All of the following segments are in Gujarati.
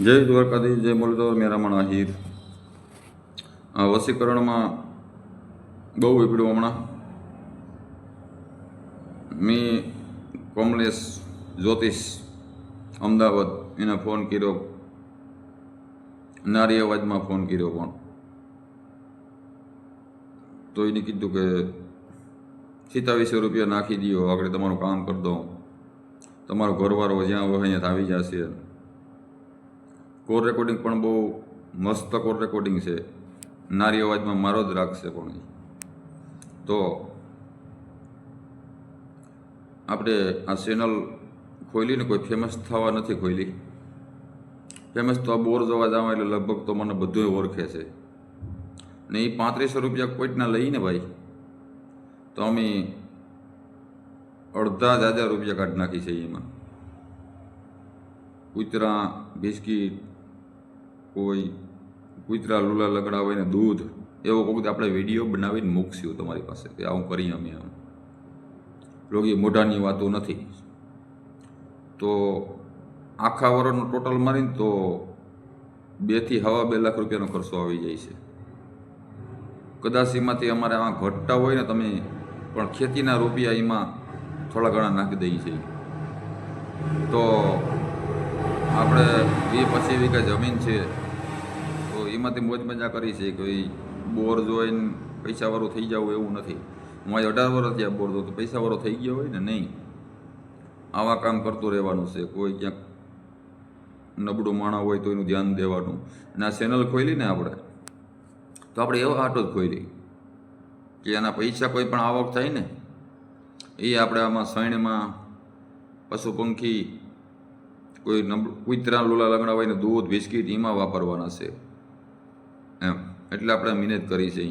જય દ્વારકાધીશ, જય મુરલીધર મેરામણ આહિર. આ વસીકરણમાં બહુ વિપડ્યું હમણાં. મેં કોમલેશ જ્યોતિષ અમદાવાદ એને ફોન કર્યો. નારી અવાજમાં ફોન કર્યો પણ. તો એને કીધું કે સિત્તાવીસો રૂપિયા નાખી દો આગળ તમારું કામ કરી દઉં. તમારો ઘરવાળો જ્યાં હોય અહીંયા આવી જશે. કોર રેકોર્ડિંગ પણ બહુ મસ્ત કોર રેકોર્ડિંગ છે. નારી અવાજમાં મારો જ રાખશે પણ. તો આપણે આ ચેનલ ખોલીને કોઈ ફેમસ થવા નથી ખોલી ફેમસ તો આ બોર જવા જાવ એટલે લગભગ તો મને બધું ઓળખે છે. ને એ પાંત્રીસો રૂપિયા કોઈટના લઈને ભાઈ, તો અમે અડધા જ હજાર રૂપિયા કાઢી નાખી છે એમાં. કૂતરા, બિસ્કીટ કોઈ કૂતરા, લૂલા લગડા હોય ને દૂધ, એવો કોઈ આપણે વીડિયો બનાવીને મૂકશું તમારી પાસે કે આવું કરીએ અમે આમ. લોકી મોઢાની વાતો નથી. તો આખા વર્ષનું ટોટલ મારીને તો બેથી હવા બે લાખ રૂપિયાનો ખર્ચો આવી જાય છે. કદાચ એમાંથી અમારે આમાં ઘટતા હોય ને તમે પણ ખેતીના રૂપિયા એમાં થોડા ઘણા નાખી દઈએ છીએ. તો આપણે વીસ પછી વીઘા જમીન છે એમાંથી મોજ મજા કરી છે કોઈ બોર જોઈને પૈસાવાળું થઈ જવું એવું નથી. હું આજે અઢાર વર્ષ થયા બોર તો પૈસાવાળો થઈ ગયો હોય ને નહીં, આવા કામ કરતું રહેવાનું છે. કોઈ ક્યાંક નબળું માણા હોય તો એનું ધ્યાન દેવાનું. અને આ ચેનલ ખોલી ને આપણે, તો આપણે એવો આટો જ ખોલી કે એના પૈસા કોઈ પણ આવક થાય ને, એ આપણે આમાં સૈણમાં પશુ પંખી, કોઈ નબળું કુતરા લોલા લગણા હોય ને દૂધ, બિસ્કીટ, એમાં વાપરવાના છે. એમ. એટલે આપણે મિનેજ કરી છે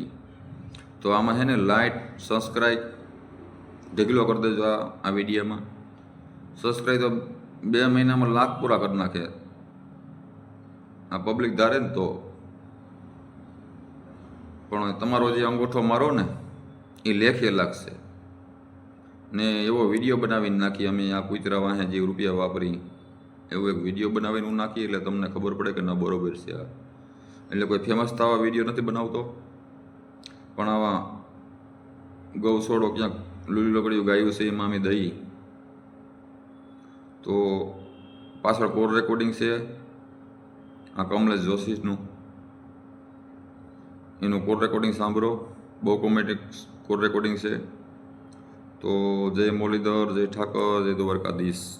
તો આમાં છે ને લાઇટ સબસ્ક્રાઈબ ઢગલો કરી દેજો આ આ વિડીયોમાં. સબસ્ક્રાઈબ તો બે મહિનામાં લાખ પૂરા કરી નાખે. આ પબ્લિક ધારે ને તો. પણ તમારો જે અંગૂઠો મારો ને, એ લેખે લાગશે. ને એવો વીડિયો બનાવીને નાખી અમે આ કુતરા વાહે જે રૂપિયા વાપરી, એવો એક વીડિયો બનાવીને હું નાખી એટલે તમને ખબર પડે કે ન બરોબર છે આ. એટલે કોઈ ફેમસ થવા વીડિયો નથી બનાવતો. પણ આવા ગૌસોડો ક્યાંક લૂલી લકડીયું ગાયું છે એમાં અમે દઈ. તો પાછળ કોર રેકોર્ડિંગ છે. આ કમલેશ જોશીનું. એનું કોર રેકોર્ડિંગ સાંભળો. બહુ કોમેડિક કોર રેકોર્ડિંગ છે. તો જય મોલીધર જય ઠાકર, જય દ્વારકાધીશ.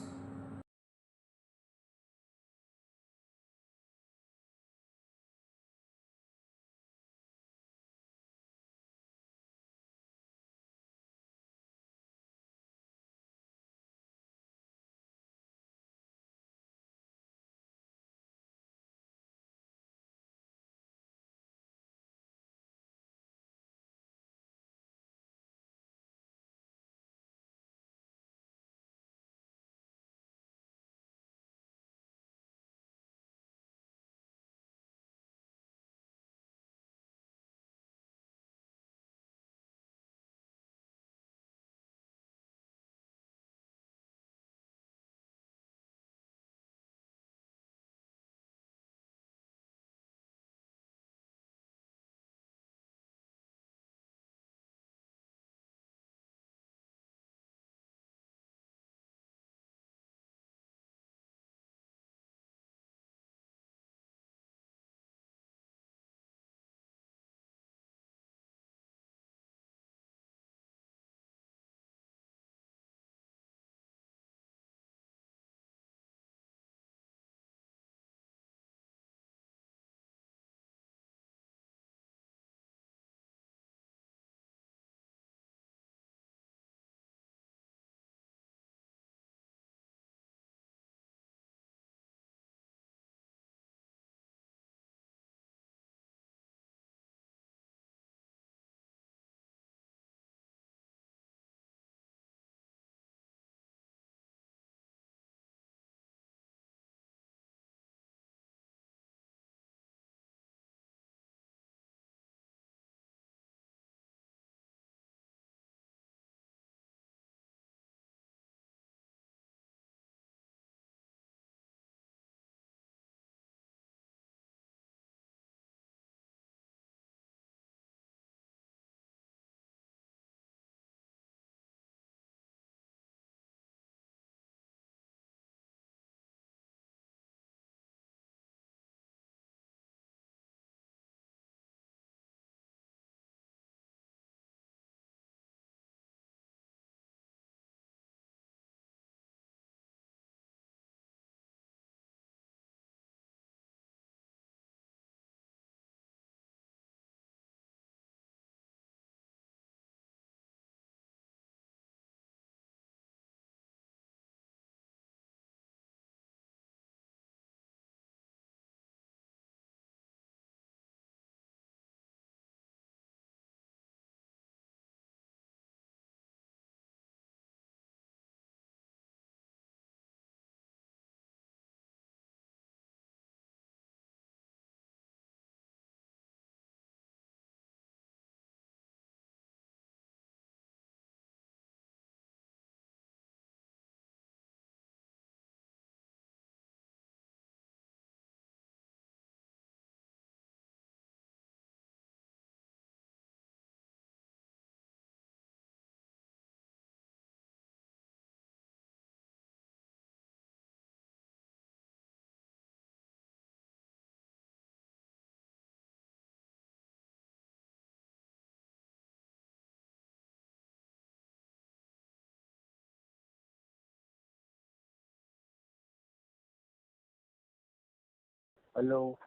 હેલો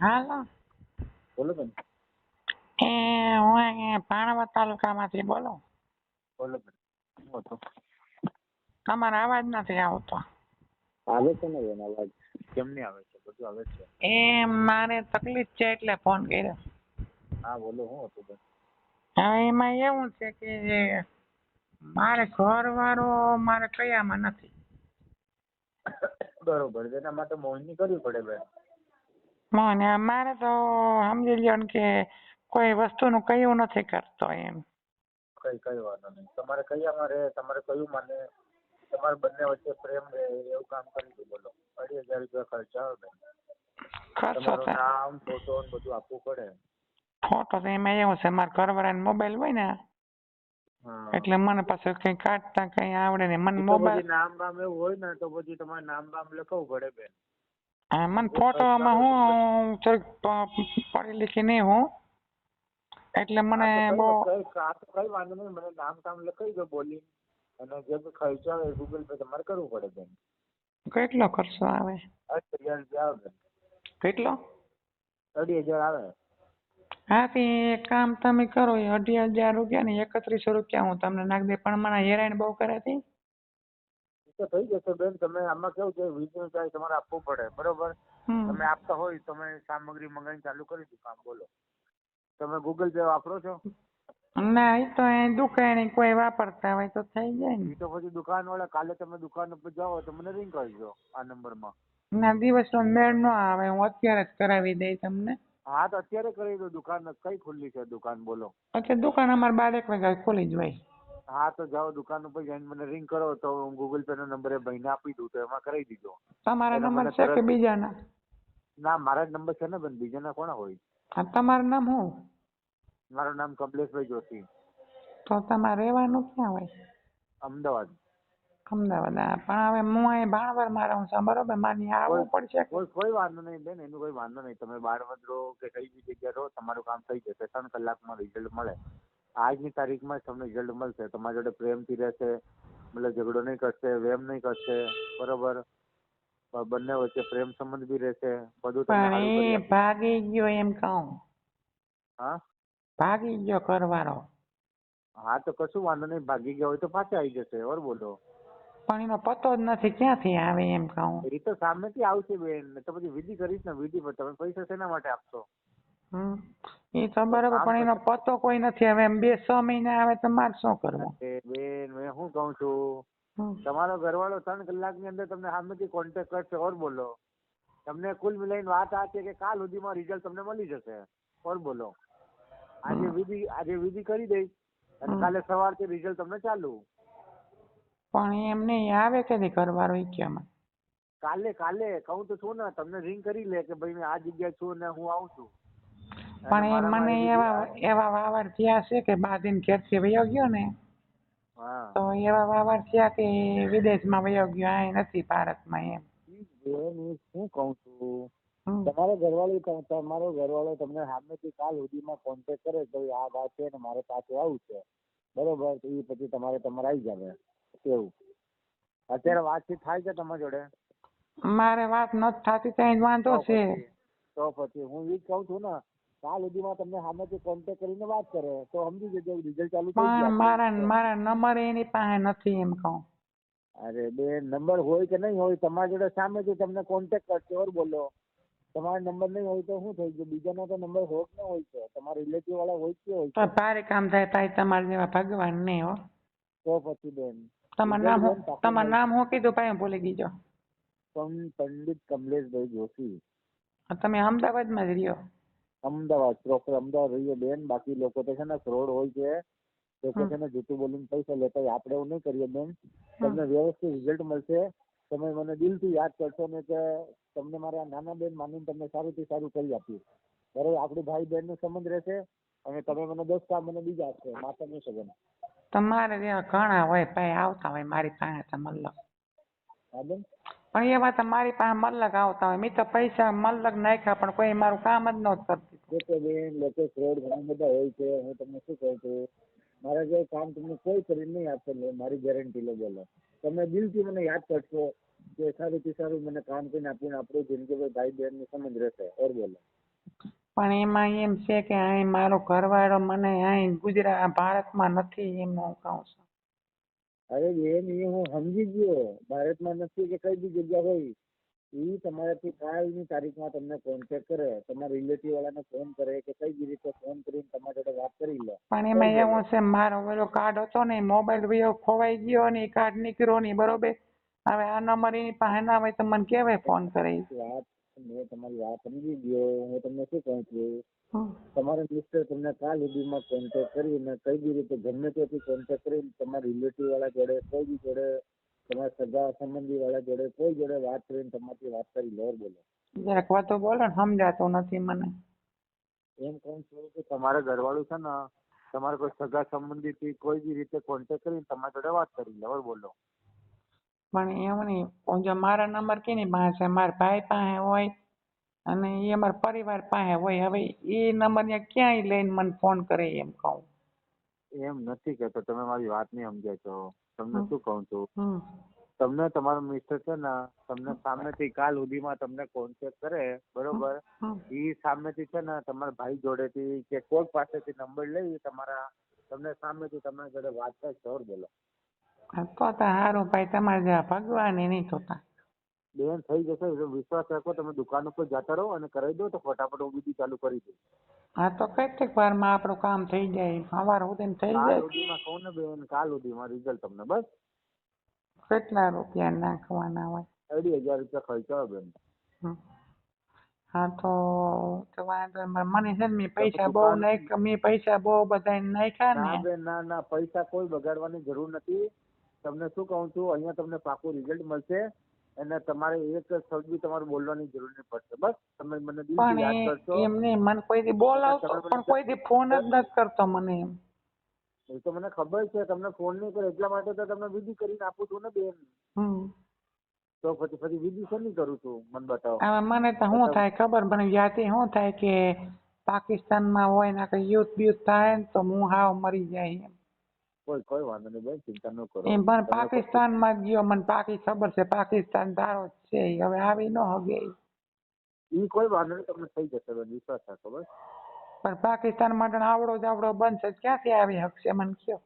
હાલો બોલો બેન. એ હું અહીંયા ભાણવડ તાલુકામાંથી બોલો. બોલો બેન. શું હતું? તમારો અવાજ નથી આવતો. આવે છે ને બેન અવાજ? કેમ નહીં આવે છે? બધું આવે છે. એ મારે તકલીફ છે એટલે ફોન કર્યો. હા બોલો શું હતું બેન? હવે એમાં એવું છે કે મારે ઘરવાળો મારે કયામાં નથી. બરોબર છે એના માટે મોહની કરવી પડે બેન મને મારે તો સમજી લ્યો ને કે કોઈ વસ્તુનું કયું નથી કરતો એમ. કઈ કઈ વાંધો નહીં. તમારે કયામાં રહે તમારે કયું મને તમારે બંને વચ્ચે પ્રેમ રહે એવું કામ કરી દો બોલો. અઢી હજાર રૂપિયા ખર્ચા આવે તમારું નામ ફોટો ને બધું આપવું પડે. ફોટો તો એમાં એવું છે મારા ઘરવાળાને મોબાઈલ હોય ને એટલે મને પાછું કઈ કાઢતા કઈ આવડે ને મને મોબાઈલ નામ બામ એવું હોય ને તો પછી તમારે નામ બામ લખવું પડે બેન. હા મને ફોટોમાં હું થોડીક પ- લીખી નહીં હું. એટલે મને બહુ કઈ- વાંધો નહીં. મને નામ કામ લખાઈ દો બોલી. અને જે ખર્ચો આવે ગૂગલ પે તમારે કરવું પડે બેન. કેટલો ખર્ચો આવે? અઢી હજાર આવે. કેટલો? અઢી હજાર આવે. હા તે એક કામ તમે કરો એ અઢી હજાર રૂપિયા ને એકત્રીસો રૂપિયા હું તમને નાખી દે પણ મને હેરાન બહુ કરે છે. તો થઈ જશે બેન તમે આમાં કેવું છે વીજળી ચાર્જ તમારે આપવું પડે બરોબર? તમે આપતા હોય તમે સામગ્રી મંગાવીને ચાલુ કરી દો કામ બોલો. તમે ગૂગલ પે વાપરો છો? ના એ તો એ દુકાને કોઈ વાપરતા હોય તો થઈ જાય ને. તો પછી દુકાન વાળા કાલે તમે દુકાન ઉપર જાઓ તો મને રિંગ કરજો આ નંબરમાં. ના દિવસનો મેળ ન આવે હું અત્યારે જ કરાવી દઈ તમને. હા તો અત્યારે કરી દો દુકાન કઈ ખુલ્લી છે દુકાન બોલો? અચ્છા દુકાન અમારે બાર એક વાગ્યા ખુલ્લી જ ભાઈ હા તો જાઓ દુકાન ઉપર જઈને મને રિંગ કરો તો હું ગૂગલ પે નો નંબર એ ભાઈને આપી દઉં તો એમાં કરી દીધો. તમારા નંબર છે કે બીજાના? ના મારા જ નંબર છે ને બેન બીજાના કોના હોય? હા તમારું નામ હું મારું નામ કમલેશભાઈ જોશી. તો તમારે રહેવાનું ક્યાં હોય? અમદાવાદ. અમદાવાદ પણ હવે હું અહીં ભાણવરમાં રહું છું બરોબર? મારે આવવું પડશે કોઈ કોઈ વાંધો નહીં બેન એનું કોઈ વાંધો નહીં. તમે બારમત રહો કે કઈ બી જગ્યા રહો તમારું કામ થઈ જશે. ત્રણ કલાકમાં રિઝલ્ટ મળે. આજની તારીખમાં તમને રિઝલ્ટ મળશે. તમારી જોડે પ્રેમથી રહેશે. મતલબ ઝઘડો નહીં કરશે વેમ નહીં કરશે. બરોબર? બંને વચ્ચે પ્રેમ સંબંધ બી રહેશે. બધું પણ એ ભાગી ગયો એમ કહું. હા? ભાગી ગયો કરવાનો હા તો કશું વાંધો નહીં. ભાગી ગયા હોય તો પાછા આવી જશે. ઓર બોલો. પણ એનો પતો જ નથી. ક્યાંથી આવે એમ કહું? એ તો સામેથી આવશે બેન. તો પછી વિધિ કરીશ ને વિધિ પર. તમે પૈસા શેના માટે આપશો? હમ. એ તો બરાબર પણ એનો પતો કોઈ નથી. હવે એમ બે છ મહિના આવે તો મારે શું કરવું? બેન મેં શું કહું છું? તમારો ઘરવાળો ત્રણ કલાકની અંદર તમને સામેથી કોન્ટેક્ટ કરશે. ઓર બોલો. તમને કુલ મિલાઈને વાત આ છે કે કાલ સુધીમાં રિઝલ્ટ તમને મળી જશે. ઓર બોલો. આજે વિધિ આજે વિધિ કરી દઈશ. અને. કાલે સવારથી રિઝલ્ટ તમને ચાલુ. પણ એમને આવે કે ઘરવાળો ઈ કે કાલે કાલે કહું તો છું ને તમને રિંગ કરી લે કે ભાઈ મેં આ જગ્યાએ છું ને હું આવું છું. પણ એ મને એવા એવા વાવર થયા છે કે બાંધીને ઘેરથી વયો ગયો ને તો એવા વાવર થયા કે વિદેશમાં વયો ગયો આ નથી ભારતમાં એમ. શું કહું છું. તમારો ઘરવાળો તમારો ઘરવાળો તમને સામેથી કાલ સુધીમાં કોન્ટેક્ટ કરે તો આ વાત છે ને મારે પાસે આવું છે. બરોબર? તો એ પછી તમારે તમારે આવી જાવે. એવું. અત્યારે વાતચીત થાય છે તમારી જોડે? મારે વાત નથી થતી તો વાંધો છે. તો પછી હું ઈ કહું છું ને કાલ સુધીમાં તમને સામેથી કોન્ટેક્ટ કરીને વાત કરે તો સમજી જજો રિઝલ્ટ ચાલુ પણ મારા મારા નંબર એની પાસે નથી એમ કહું. અરે બે નંબર હોય કે નહીં હોય તમારી જોડે સામેથી તમને કોન્ટેક્ટ કરશે ઓર બોલો. તમારો નંબર નહીં હોય તો શું થઈ ગયું? બીજાનો તો નંબર હોય ન હોય છે તમારા રિલેટિવ વાળા હોય કે હોય તારે ભારે કામ થાય તાય તમારા જેવા ભગવાન નહીં હો. તો પછી બેન તમારું નામ હું તમારું નામ હું કીધું ભાઈ હું ભૂલી જો. પંડિત કમલેશભાઈ જોશી. તમે અમદાવાદમાં જ રહ્યો. અમદાવાદ પ્રોપર અમદાવાદ રહીએ બેન. બાકી લોકો તો છે ને ફ્રોડ હોય છે. તો કે છે ને જૂઠું બોલીને પૈસા લેતા આપણે એવું નહીં કરીએ બેન. તમને વ્યવસ્થિત રિઝલ્ટ મળશે. તમે મને દિલથી યાદ કરશો ને કે તમને મારા નાના બેન માનીને તમને સારુંથી સારું કરી આપ્યું બરાબર? આપણું ભાઈ બહેનનો સંબંધ રહેશે અને તમે મને દસ કામ મને બીજા આપશો. માતાનો સંબંધ તમારે ત્યાં ઘણા હોય ભાઈ આવતા હોય મારી પાસે તો મતલબ પણ એવા તો મારી પાસે મતલબ આવતા હોય. મેં તો પૈસા મતલબ નાખ્યા પણ કોઈ મારું કામ જ નહોતું કરતી. લોકો બેન લોકો ફ્રોડ ઘણા બધા હોય છે. હું તમને શું કહું છું? મારા જે કામ તમને કોઈ કરીને નહીં આપશે મારી ગેરંટી લો બોલો. તમે દિલથી મને યાદ કરશો કે સારુંથી સારું મને કામ કરીને આપીને આપણું જિંદગી ભાઈ બહેનનો સમજ રહેશે. ઓર બોલો. પણ એમાં એમ છે કે અહીં મારો ઘરવાળો મને અહીં ગુજરાત ભારતમાં નથી એમ હું કહું છું. અરે બેન એ હું સમજી ગયો. ભારતમાં નથી કે કઈ બી જગ્યા હોય એ તમારાથી કાલની તારીખમાં તમને કોન્ટેક્ટ કરે. તમારા રિલેટિવ વાળાને ફોન કરે કે કઈ બી રીતે ફોન કરીને તમારા જોડે વાત કરી લે. પણ એમાં એવું છે મારો પેલો કાર્ડ હતો ને મોબાઈલ વયો ખોવાઈ ગયો ને કાર્ડ નીકળ્યો ને બરોબર. હવે આ નંબર એની પાસે ના હોય તો મને કેવાય ફોન કરે? વાત મેં તમારી વાત સમજી ગયો. હું તમને શું કહું છું? હમ. તમારા મિસ્ટર તમને કાલ સુધીમાં કોન્ટેક્ટ કરીને કઈ બી રીતે ગમે ત્યાંથી કોન્ટેક્ટ કરીને તમારા રિલેટિવ વાળા જોડે કોઈ બી જોડે તમારા સગા સંબંધી વાળા જોડે કોઈ જોડે વાત કરીને તમારાથી વાત કરી લો બોલો. જરાક વધુ બોલો ને સમજાતું નથી મને. એમ કહું છું કે તમારા ઘરવાળું છે ને તમારા કોઈ સગા સંબંધીથી કોઈ બી રીતે કોન્ટેક્ટ કરીને તમારા જોડે વાત કરી લે બોલો. પણ એમ નહીં પણ જો મારા નંબર કેની પાસે? છે મારા ભાઈ પાસે હોય અને એ અમારા પરિવાર પાસે હોય. હવે એ નંબર ત્યાં ક્યાંય લઈને મને ફોન કરે એમ કહું. એમ નથી કહેતો તમે મારી વાત નહીં સમજાય છો. તમને શું કહું છું? તમને તમારો મિસ્ટર છે ને તમને સામેથી કાલ સુધીમાં તમને કોન્ટેક્ટ કરે બરોબર. ઈ સામેથી છે ને તમારા ભાઈ જોડેથી કે કોઈ પાસેથી નંબર લઈ તમારા તમને સામેથી તમારા જોડે વાત થાય સર બોલો. તો સારું. ભાઈ તમારે ભગવાન એ નહીં થતા બેન થઈ જશે વિશ્વાસ રાખો તમે દુકાન ઉપર જતા રહો અને કરાવી દો તો ફટાફટ હું બીજી ચાલુ કરી દઉં. હા તો કેટલીક વારમાં આપણું કામ થઈ જાય. સવાર સુધી થઈ જાય. સુધીમાં કહું ને બેન કાલ સુધીમાં રિઝલ્ટ તમને બસ? કેટલા રૂપિયા નાખવાના હોય? અઢી હજાર રૂપિયા ખર્ચો બેન. હા તો વાંધો. મને છે ને મેં પૈસા બહુ નાખ મેં પૈસા બહુ બધા નાખ્યા ના. ને બેન ના ના. પૈસા કોઈ બગાડવાની જરૂર નથી. તમને શું કહું છું અહીંયા તમને પાકું રિઝલ્ટ મળશે. અને તમારે એક શબ્દ બી તમારે બોલવાની જરૂર નહીં પડશે. બસ તમે મને દિવસ યાદ કરશો. એમને મને કોઈ દી બોલાવતો પણ કોઈ દી ફોન જ નથી કરતો મને એમ. એ તો મને ખબર છે તમને ફોન નહીં કરે એટલા માટે તો તમને વિધિ કરીને આપું છું ને બેન. તો પછી પછી વિધિ શેની કરું છું મને બતાવો. મને તો શું થાય ખબર મને યાદથી શું થાય કે પાકિસ્તાનમાં હોય ને કઈ યુદ્ધ બ્યુદ્ધ થાય ને તો હું હાવ મરી જાય એમ. કોઈ કોઈ વાંધો નહીં બેન ચિંતા ન કરો એમ પણ પાકિસ્તાનમાં ગયો મને પાકી ખબર છે પાકિસ્તાન તારો જ છે ઈ. હવે આવી ન હગે ઈ. ઈ કોઈ વાંધો નહીં તમને થઈ જશે બેન વિશ્વાસ રાખો બસ પણ પાકિસ્તાન માટે આવડો જ આવડો બનશે તો ક્યાંથી આવી હકશે મને કયો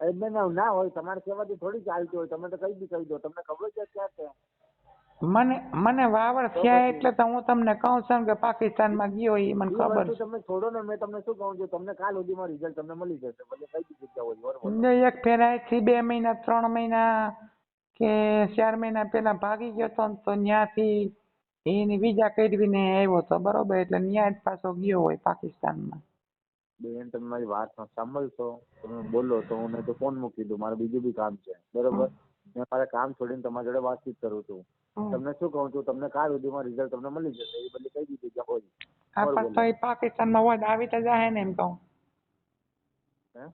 એ બેન આવું ના હોય તમારે કહેવાથી થોડી ચાલતું હોય તમે તો કઈ બી કહી દો તમને ખબર છે ક્યાં છે મને મને વાવડ થયા એટલે તો હું તમને કહું છું કે પાકિસ્તાનમાં ગયો એ મને ખબર છે. તમે છોડો ને મેં તમને શું કહું છું તમને કાલ સુધીમાં રિઝલ્ટ તમને મળી જશે ભલે કઈ જગ્યા હોય બરોબર એક ફેરા થી બે મહિના ત્રણ મહિના કે ચાર મહિના પેલા ભાગી ગયો તો ને તો ન્યાથી એની વિઝા કઢવીને આવ્યો તો બરોબર એટલે ન્યાય જ પાછો ગયો હોય પાકિસ્તાનમાં. બેન તમે મારી વાત સાંભળશો તમે બોલો તો હું તો ફોન મૂકી દઉં મારે બીજું બી કામ છે બરોબર? મેં મારા કામ છોડીને તમારી જોડે વાતચીત કરું છું. તમને શું કહું છું? તમને કાલ સુધીમાં રિઝલ્ટ તમને મળી જશે એ બદલી કહી દીધી કે હોય? પણ તો એ પાકિસ્તાનમાં તો આવી તો જાય ને એમ કહું હે?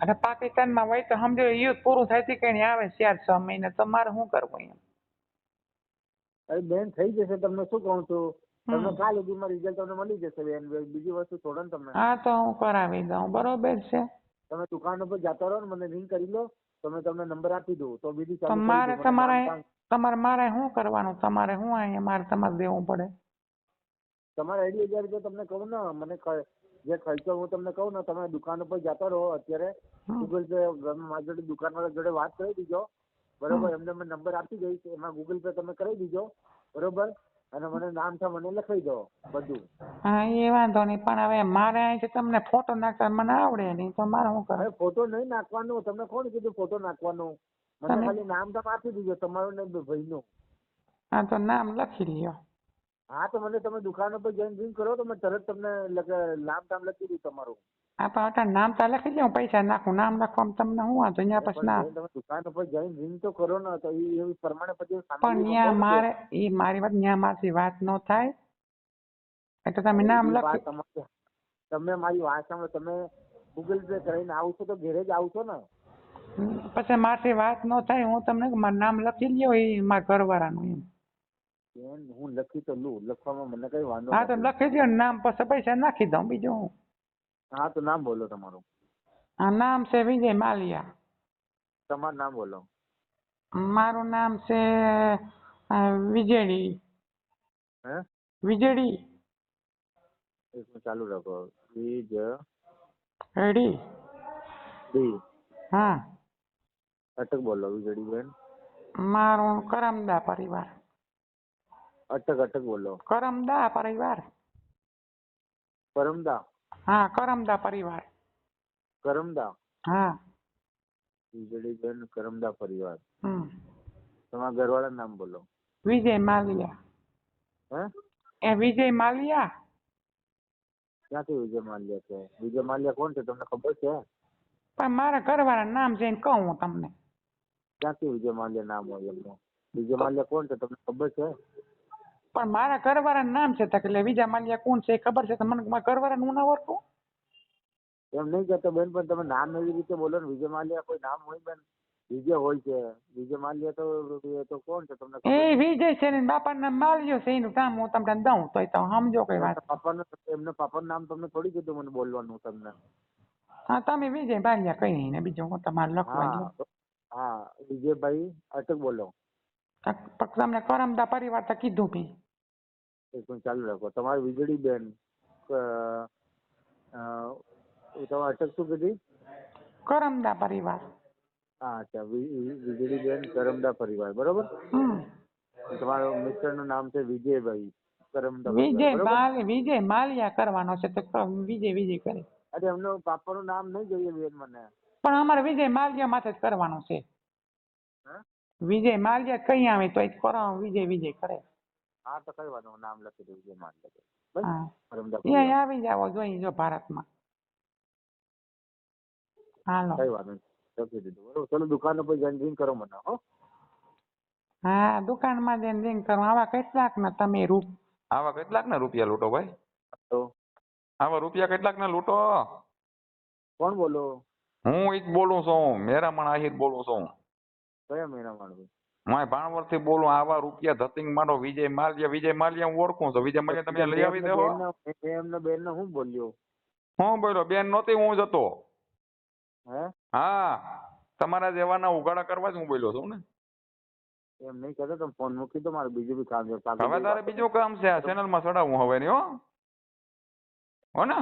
અને પાકિસ્તાનમાં હોય તો સમજો યુદ્ધ પૂરું થાય છે કે આવે ચાર છ મહિને તો મારે શું કરવું એમ? અરે બેન થઈ જશે તમને શું કહું છું? તમને. કાલ સુધીમાં રિઝલ્ટ તમને મળી જશે બેન. બીજી વસ્તુ છોડો ને તમે. હા તો હું કરાવી દઉં બરોબર છે. તમે દુકાન ઉપર જતા રહો ને મને રિંગ કરી લો. તો મેં તમને નંબર આપી દઉં તો બીજી તમારે કામ- તમારે મારે શું કરવાનું? તમારે શું અહીંયા મારે તમારે દેવું પડે? તમારે અઢી હજાર રૂપિયા તમને કહું ને મને જે ખર્ચો હું તમને કહું ને તમે દુકાન ઉપર જતા રહો અત્યારે ગૂગલ પે મારી જોડે દુકાન વાળા જોડે વાત કરી દીજો. બરોબર એમને મેં નંબર આપી દઈશ એમાં ગૂગલ પે તમે કરી દીજો. બરોબર? અને મને નામ છે મને લખાઈ દો બધું. હા એ વાંધો નહીં પણ હવે મારે અહીંથી તમને ફોટો નાખતા મને આવડે નહીં તો મારે શું કરે? ફોટો નહીં નાખવાનું તમને કોણ કીધું ફોટો નાખવાનું? મને ખાલી નામ તમે આપી દીજો તમારું ને ભાઈનું. હા તો નામ લખી લ્યો. હા તો મને તમે દુકાન ઉપર જઈને રિંગ કરો તો મેં તરત તમને નામ તામ લખી દઉં તમારું. હા પણ નામ તો લખી લ્યો પૈસા નાખું નામ લખવામાં તમને શું વાંધો? ત્યાં પછી ના. તમે દુકાન ઉપર જઈને રિંગ તો કરો ને તો એ પ્રમાણે પછી પણ ત્યાં મારે એ મારી વાત ત્યાં મારથી વાત ન થાય. એટલે તમે નામ લખી તમે મારી વાત સાંભળો તમે ગૂગલ પે કરીને આવશો તો ઘેરે જ આવશો ને. પછી મારથી વાત ન થાય હું તમને મારું નામ લખી લ્યો એ મારા ઘરવાળાનું એમ. હું લખી તો લઉં લખવામાં મને કઈ વાંધો હા તો લખી દો નામ પછી પૈસા નાખી દઉં બીજું હું. હા તો નામ બોલો તમારું. આ નામ છે વિજય માલિયા. તમારું નામ બોલો. મારું નામ છે અ, વિજેડી હે? વિજેડી એક મિનિટ ચાલુ રાખો. વિજ રેડી? ડી હા. અટક બોલો વીજળી બેન મારું કરમદા પરિવાર. અટક અટક બોલો. કરમદા પરિવાર. કરમદા? હા કરમદા પરિવાર. કરમદા? હા. વીજળીબેન કરમદા પરિવાર. હમ. તમારા ઘરવાળા નામ બોલો. વિજય માલિયા. હે? એ વિજય માલિયા? ક્યાંથી વિજય માલ્યા છે? વિજય માલ્યા કોણ છે? તમને ખબર છે? પણ મારા ઘરવાળા નામ જઈને કહું હું તમને. ક્યાંથી વિજય માલ્યા નામ હોય એમનું? વિજય માલ્યા કોણ છે? તમને ખબર છે? પણ મારા ઘરવાળાનું નામ છે તક એટલે બીજા માલિયા કોણ છે એ ખબર છે? તમને મને મારા ઘરવાળાનું ના ઓળખું? એમ નહીં કહેતો બેન પણ તમે નામ એવી રીતે બોલો ને વિજય માલિયા કોઈ નામ હોય બેન? વિજય હોય છે. વિજય માલિયા તો એ તો કોણ છે તમને એ વિજય છે ને બાપાનું નામ માલિયો છે એનું નામ હું તમને દઉં તો તમે સમજો કઈ વાત. પાપાનું એમને પાપાનું નામ તમને થોડી કીધું મને બોલવાનું તમને. હા તમે વિજય માલિયા કઈ ને બીજું હું તમારે લખવા હા હા વિજયભાઈ અટક બોલો. તમને કરમદા પરિવાર તો કીધું બી એક મિનિટ ચાલુ રાખો. તમારી વીજળી બેન તમારે અટક શું કીધી કરમદા પરિવાર. હા અચ્છા વી- વી- વીજળી બેન કરમદા પરિવાર બરોબર? તમારો મિત્ર મિસ્ટરનું નામ છે વિજયભાઈ કરમદા વિજય માલ વિજય માલિયા કરવાનો છે તો વિજય વિજય કરે. અરે એમનું પાપાનું નામ નહીં જોઈએ બેન મને. પણ અમારે વિજય માલિયા માથે જ કરવાનો છે. વિજય માલિયા કઈ આવે તો વિજય વિજય કરે. હા તો કઈ વાંધો નામ લખી દઉં વિજય માન લખી અહીંયા. આવી જાવ જોઈએ જો ભારતમાં. હાલો. કઈ વાંધો નહીં, લખી દીધું. બરોબર. ચલો દુકાન ઉપર જઈને રિંગ કરો મને હો. હા દુકાનમાં જઈને રિંગ કરો. આવા કેટલાક ને તમે રૂપ આવા કેટલાક ના રૂપિયા લૂંટો ભાઈ? તો? આવા રૂપિયા કેટલાક ના લૂંટો? કોણ બોલો? હું ઈ જ બોલું છું. મેરામણ આહિર બોલું છું. કયા મેરામણ માણસ માય ભાણવરથી બોલું આવા રૂપિયા ધતિંગ મારો વિજય માલ્યા વિજય માલ્યા હું ઓળખું તો વિજય માલ્યા તમે લઈ આવી દેવો એમને બેન ને હું બોલ્યો? હું બોલ્યો બેન નહોતી હું જતો હે? હા તમારા જેવાના ઉઘાડા કરવા જ હું બોલ્યો છું ને. એમ નહીં કહેતો તમે ફોન મૂકી દો મારે બીજું બી કામ છે. હવે તારે બીજું કામ છે આ ચેનલમાં ચડાવું હવે નહીં હો? હો ને?